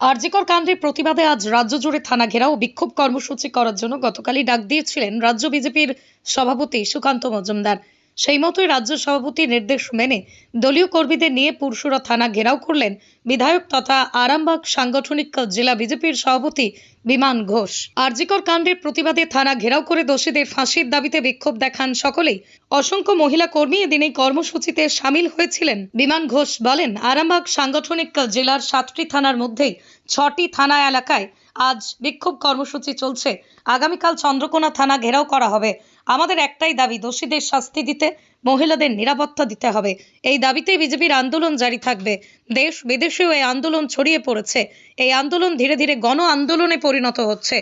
আরজিকর কাণ্ডের প্রতিবাদে আজ রাজ্য জুড়ে থানা ঘেরাও বিক্ষোভ কর্মসূচি করার জন্য গতকালই ডাক দিয়েছিলেন রাজ্য বিজেপির সভাপতি সুকান্ত মজুমদার। সেই মতোই রাজ্য সভাপতির নির্দেশ মেনে দলীয় কর্মীদের নিয়ে পুরসুরা থানা ঘেরাও করলেন বিধায়ক তথা আরামবাগ সাংগঠনিক জেলা বিজেপির সভাপতি বিমান ঘোষ। আরজিকর কাণ্ডের প্রতিবাদে থানা ঘেরাও করে দোষীদের ফাঁসির দাবিতে বিক্ষোভ দেখান সকলেই। অসংখ্য মহিলা কর্মী এদিন এই কর্মসূচিতে সামিল হয়েছিলেন। বিমান ঘোষ বলেন, আরামবাগ সাংগঠনিক জেলার সাতটি থানার মধ্যেই ছটি থানা এলাকায় আজ বিক্ষোভ কর্মসূচি চলছে। আগামীকাল চন্দ্রকোনা থানা ঘেরাও করা হবে। আমাদের একটাই দাবি দোষীদের শাস্তি দিতে মহিলাদের নিরাপত্তা দিতে হবে। এই দাবিতেই বিজেপির আন্দোলন জারি থাকবে। দেশ বিদেশেও এই আন্দোলন ছড়িয়ে পড়েছে। এই আন্দোলন ধীরে ধীরে গণ আন্দোলনে পরিণত হচ্ছে।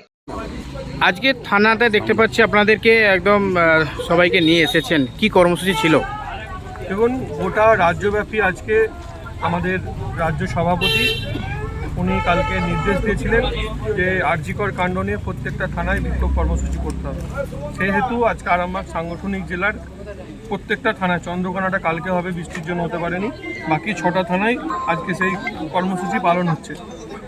আজকে থানাতে দেখতে পাচ্ছি আপনাদেরকে একদম আহ, সবাইকে নিয়ে এসেছেন। কি কর্মসূচি ছিল? দেখুন গোটা রাজ্যব্যাপী আজকে আমাদের রাজ্য সভাপতি উনি কালকে নির্দেশ দিয়েছিলেন যে আরজিকর কাণ্ড নিয়ে প্রত্যেকটা থানায় বিক্ষোভ কর্মসূচি করতে হবে। সেহেতু আজকে আরামবাগ সাংগঠনিক জেলার প্রত্যেকটা থানায় চন্দ্রকোনাটা কালকে হবে, বৃষ্টির জন্য হতে পারেনি। বাকি ছটা থানায় আজকে সেই কর্মসূচি পালন হচ্ছে।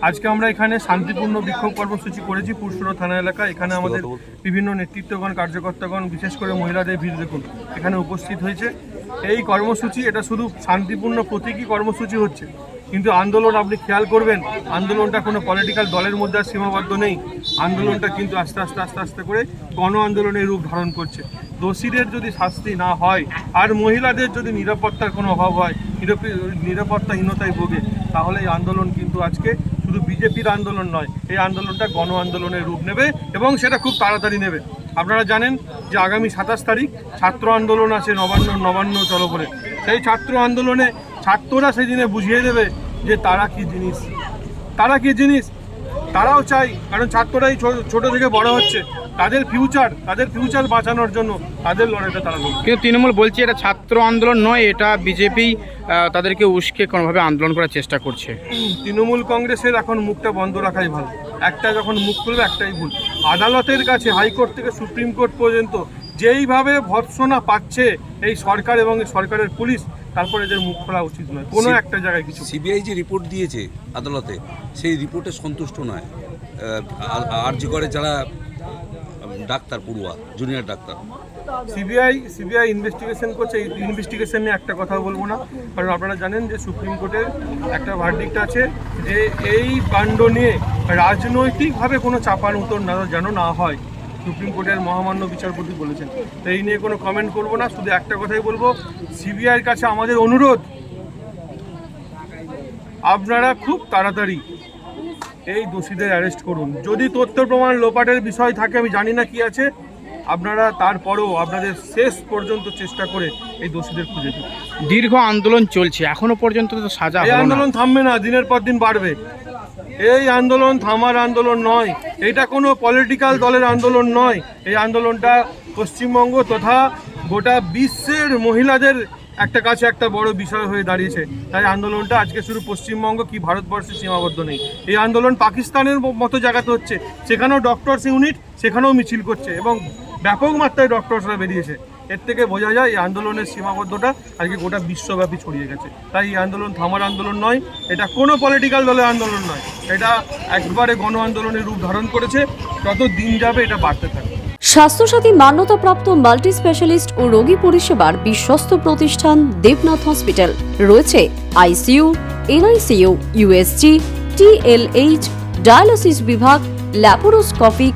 আজকে আমরা এখানে শান্তিপূর্ণ বিক্ষোভ কর্মসূচি করেছি পুরসুরা থানা এলাকা এখানে আমাদের বিভিন্ন নেতৃত্বগণ, কার্যকর্তাগণ, বিশেষ করে মহিলাদের ভিড় দেখুন, এখানে উপস্থিত হয়েছে। এই কর্মসূচি, এটা শুধু শান্তিপূর্ণ প্রতীকী কর্মসূচি হচ্ছে। কিন্তু আন্দোলন আপনি খেয়াল করবেন, আন্দোলনটা কোনো পলিটিক্যাল দলের মধ্যে সীমাবদ্ধ নেই। আন্দোলনটা কিন্তু আস্তে আস্তে আস্তে আস্তে করে গণ আন্দোলনের রূপ ধারণ করছে। দোষীদের যদি শাস্তি না হয় আর মহিলাদের যদি নিরাপত্তার কোনো অভাব হয়, নিরাপ- নিরাপত্তাহীনতায় ভোগে, তাহলে এই আন্দোলন কিন্তু আজকে শুধু বিজেপির আন্দোলন নয়, এই আন্দোলনটা গণ আন্দোলনের রূপ নেবে এবং সেটা খুব তাড়াতাড়ি নেবে। আপনারা জানেন যে আগামী সাতাশ তারিখ ছাত্র আন্দোলন আছে, নবান্ন নবান্ন চলো করে সেই ছাত্র আন্দোলনে ছাত্ররা সেদিনে বুঝিয়ে দেবে যে তারা কি জিনিস। তারা কি জিনিস? তারাও চাই কারণ ছাত্ররাই ছোট থেকে বড় হচ্ছে। তাদের ফিউচার তাদের ফিউচার বাঁচানোর জন্য তাদের লড়াইটা তারা কিন্তু তৃণমূল বলছে এটা ছাত্র আন্দোলন নয় এটা বিজেপি তাদেরকে উস্কে কোনোভাবে আন্দোলন করার চেষ্টা করছে। তৃণমূল কংগ্রেসের এখন মুখটা বন্ধ রাখাই ভালো। একটা যখন মুখ খুলবে একটাই ভুল। আদালতের কাছে হাইকোর্ট থেকে সুপ্রিম কোর্ট পর্যন্ত যেইভাবে ভৎসনা পাচ্ছে এই সরকার এবং সরকারের পুলিশ তারপরে এদের মুখ খোলা উচিত নয়। কোনো একটা জায়গায় কিছু সিবিআই যে রিপোর্ট দিয়েছে আদালতে সেই রিপোর্টে সন্তুষ্ট নয়। আরজি করে যারা ডাক্তার পড়ুয়া junior doctor. CBI CBI investigation করছে। এই ইনভেস্টিগেশন নিয়ে একটা কথা বলব না। কারণ আপনারা জানেন যে সুপ্রিম কোর্টের একটা ভার্ডিক্ট আছে যে এই কাণ্ড নিয়ে রাজনৈতিকভাবে কোনো চাপান উত্তর না যেন না হয়। সুপ্রিম কোর্টের মহামান্য বিচারপতি বলেছেন। তো এই নিয়ে কোনো কমেন্ট করব না শুধু একটা কথাই বলব সিবিআইয়ের কাছে আমাদের অনুরোধ আপনারা খুব তাড়াতাড়ি এই দোষীদের অ্যারেস্ট করুন। যদি তথ্য প্রমাণ লোপাটের বিষয় থাকে আমি জানি না কি আছে আপনারা তারপরেও আপনাদের শেষ পর্যন্ত চেষ্টা করে এই দোষীদের খুঁজে দিন। দীর্ঘ আন্দোলন চলছে এখনও পর্যন্ত তো সাজা এই আন্দোলন থামবে না দিনের পর দিন বাড়বে। এই আন্দোলন থামার আন্দোলন নয়। এটা কোনো পলিটিক্যাল দলের আন্দোলন নয়। এই আন্দোলনটা পশ্চিমবঙ্গ তথা গোটা বিশ্বের মহিলাদের একটা কাছে একটা বড় বিষয় হয়ে দাঁড়িয়েছে। তাই আন্দোলনটা আজকে শুধু পশ্চিমবঙ্গ কি ভারতবর্ষে সীমাবদ্ধ নেই। এই আন্দোলন পাকিস্তানের মতো জায়গাতে হচ্ছে। সেখানেও ডক্টরস ইউনিট সেখানেও মিছিল করছে এবং ব্যাপক মাত্রায় ডক্টরসরা বেরিয়েছে। এর থেকে বোঝা যায় এই আন্দোলনের সীমাবদ্ধতা আজকে গোটা বিশ্বব্যাপী ছড়িয়ে গেছে। তাই এই আন্দোলন থামার আন্দোলন নয়, এটা কোনো পলিটিক্যাল দলের আন্দোলন নয়, এটা একবারে গণ আন্দোলনের রূপ ধারণ করেছে, যত দিন যাবে এটা বাড়তে থাকবে। স্বাস্থ্যসাথী মান্যতাপ্রাপ্ত মাল্টি স্পেশালিস্ট ও রোগী পরিষেবার বিশ্বস্ত প্রতিষ্ঠান দেবনাথ হসপিটাল। রয়েছে ICU, NICU USG TLH dialysis বিভাগ, ল্যাপারোস্কোপিক